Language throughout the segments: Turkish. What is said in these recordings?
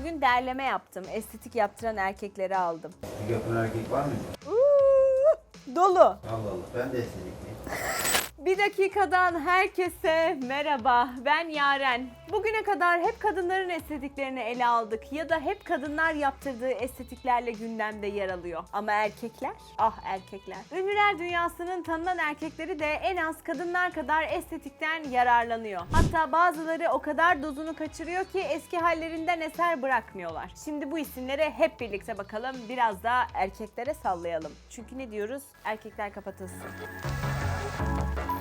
Bugün derleme yaptım. Estetik yaptıran erkekleri aldım. Yapan erkek var mı? Uuu, dolu. Allah Allah. Ben de estetikliyim. Bir dakikadan herkese merhaba. Ben Yaren. Bugüne kadar hep kadınların estetiklerini ele aldık ya da hep kadınlar yaptırdığı estetiklerle gündemde yer alıyor. Ama erkekler? Ah erkekler. Ünlüler dünyasının tanınan erkekleri de en az kadınlar kadar estetikten yararlanıyor. Hatta bazıları o kadar dozunu kaçırıyor ki eski hallerinden eser bırakmıyorlar. Şimdi bu isimlere hep birlikte bakalım. Biraz da erkeklere sallayalım. Çünkü ne diyoruz? Erkekler kapatılsın. Thank you.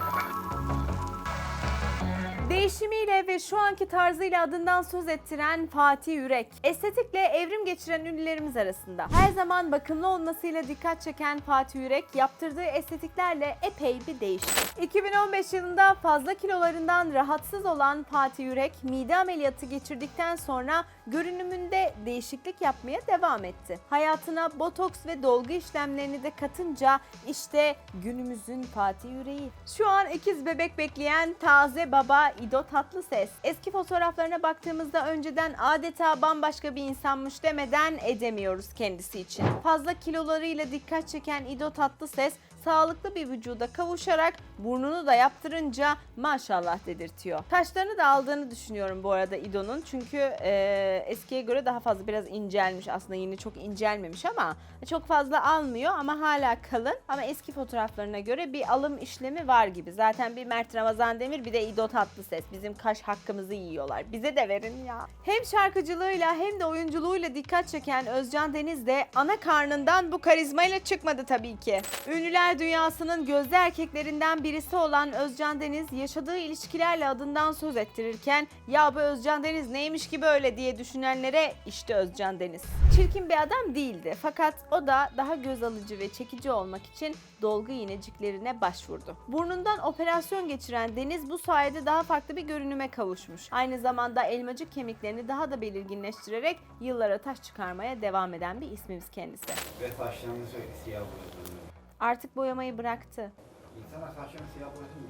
Değişimiyle ve şu anki tarzıyla adından söz ettiren Fatih Yürek. Estetikle evrim geçiren ünlülerimiz arasında. Her zaman bakımlı olmasıyla dikkat çeken Fatih Yürek yaptırdığı estetiklerle epey bir değişti. 2015 yılında fazla kilolarından rahatsız olan Fatih Yürek mide ameliyatı geçirdikten sonra görünümünde değişiklik yapmaya devam etti. Hayatına botoks ve dolgu işlemlerini de katınca işte günümüzün Fatih Yüreği. Şu an ikiz bebek bekleyen taze baba İdo Tatlıses. Eski fotoğraflarına baktığımızda önceden adeta bambaşka bir insanmış demeden edemiyoruz kendisi için. Fazla kilolarıyla dikkat çeken İdo Tatlıses sağlıklı bir vücuda kavuşarak burnunu da yaptırınca maşallah dedirtiyor. Kaşlarını da aldığını düşünüyorum bu arada İdo'nun çünkü e, eskiye göre daha fazla biraz incelmiş aslında yine çok incelmemiş ama çok fazla almıyor ama hala kalın ama eski fotoğraflarına göre bir alım işlemi var gibi. Zaten bir Mert Ramazan Demir bir de İdo Tatlıses bizim kaş hakkımızı yiyorlar. Bize de verin ya. Hem şarkıcılığıyla hem de oyunculuğuyla dikkat çeken Özcan Deniz de ana karnından bu karizmayla çıkmadı tabii ki. Ünlüler dünyasının gözde erkeklerinden birisi olan Özcan Deniz yaşadığı ilişkilerle adından söz ettirirken ya bu Özcan Deniz neymiş ki böyle diye düşünenlere işte Özcan Deniz. Çirkin bir adam değildi fakat o da daha göz alıcı ve çekici olmak için dolgu iğneciklerine başvurdu. Burnundan operasyon geçiren Deniz bu sayede daha farklı bir görünüme kavuşmuş. Aynı zamanda elmacık kemiklerini daha da belirginleştirerek yıllara taş çıkarmaya devam eden bir ismimiz kendisi. Ve saçlarını söyle siyah boyasın. Artık boyamayı bıraktı. İnsanlar saçlarını siyah boyasın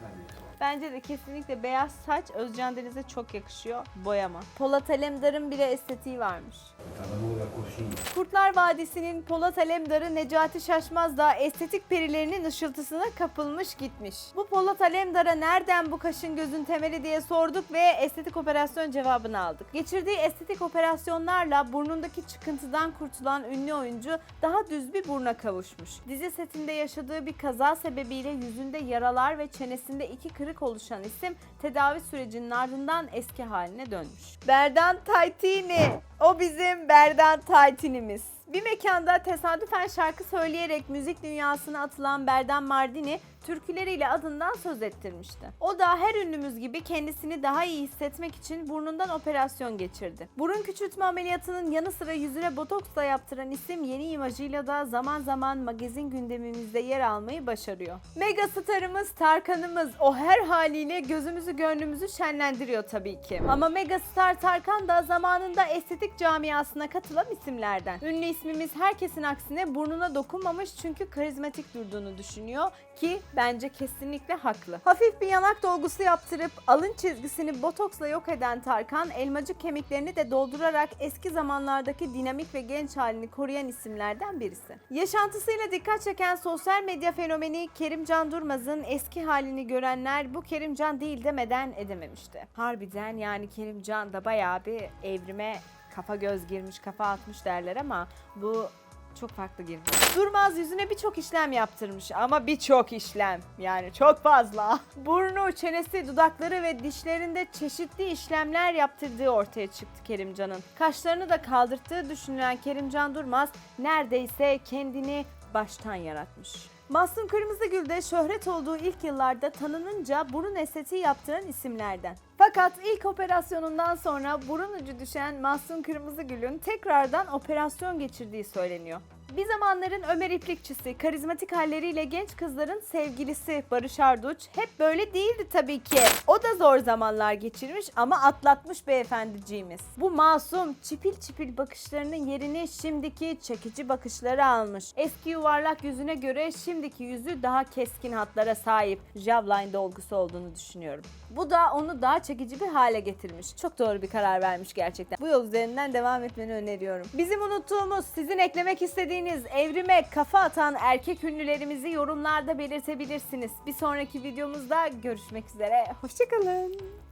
zannediyor. Bence de kesinlikle beyaz saç Özcan Deniz'e çok yakışıyor. Boyama. Polat Alemdar'ın bile estetiği varmış. Adamı oraya kurşun Kurtlar Vadisi'nin Polat Alemdar'ı Necati Şaşmaz da estetik perilerinin ışıltısına kapılmış gitmiş. Bu Polat Alemdar'a nereden bu kaşın gözün temeli diye sorduk ve estetik operasyon cevabını aldık. Geçirdiği estetik operasyonlarla burnundaki çıkıntıdan kurtulan ünlü oyuncu daha düz bir burna kavuşmuş. Dizi setinde yaşadığı bir kaza sebebiyle yüzünde yaralar ve çenesinde iki kırık oluşan isim tedavi sürecinin ardından eski haline dönmüş. Berdan Taytini. O bizim Berdan Taytinimiz. Bir mekanda tesadüfen şarkı söyleyerek müzik dünyasına atılan Berdan Mardini türküleriyle adından söz ettirmişti. O da her ünlümüz gibi kendisini daha iyi hissetmek için burnundan operasyon geçirdi. Burun küçültme ameliyatının yanı sıra yüzüne botoks da yaptıran isim yeni imajıyla da zaman zaman magazin gündemimizde yer almayı başarıyor. Mega starımız Tarkan'ımız o her haliyle gözümüzü gönlümüzü şenlendiriyor tabii ki. Ama mega star Tarkan da zamanında estetik camiasına katılan isimlerden. Ünlü ismimiz herkesin aksine burnuna dokunmamış çünkü karizmatik durduğunu düşünüyor ki bence kesinlikle haklı. Hafif bir yanak dolgusu yaptırıp alın çizgisini botoksla yok eden Tarkan, elmacık kemiklerini de doldurarak eski zamanlardaki dinamik ve genç halini koruyan isimlerden birisi. Yaşantısıyla dikkat çeken sosyal medya fenomeni Kerimcan Durmaz'ın eski halini görenler bu Kerimcan değil demeden edememişti. Harbiden yani Kerimcan da bayağı bir evrime kafa göz girmiş, kafa atmış derler ama bu çok farklı girmiş. Durmaz yüzüne birçok işlem yaptırmış ama birçok işlem yani çok fazla. Burnu, çenesi, dudakları ve dişlerinde çeşitli işlemler yaptırdığı ortaya çıktı Kerimcan'ın. Kaşlarını da kaldırttığı düşünülen Kerimcan Durmaz neredeyse kendini baştan yaratmış. Mahsun Kırmızıgül de şöhret olduğu ilk yıllarda tanınınca burun estetiği yaptıran isimlerden. Fakat ilk operasyonundan sonra burun ucu düşen Mahsun Kırmızıgül'ün tekrardan operasyon geçirdiği söyleniyor. Bir zamanların Ömer İplikçisi, karizmatik halleriyle genç kızların sevgilisi Barış Arduç hep böyle değildi tabii ki. O da zor zamanlar geçirmiş ama atlatmış beyefendiciğimiz. Bu masum, çipil çipil bakışlarının yerini şimdiki çekici bakışları almış. Eski yuvarlak yüzüne göre şimdiki yüzü daha keskin hatlara sahip. Jawline dolgusu olduğunu düşünüyorum. Bu da onu daha çekici bir hale getirmiş. Çok doğru bir karar vermiş gerçekten. Bu yol üzerinden devam etmeni öneriyorum. Bizim unuttuğumuz, sizin eklemek istediğiniz evrime kafa atan erkek ünlülerimizi yorumlarda belirtebilirsiniz. Bir sonraki videomuzda görüşmek üzere. Hoşçakalın.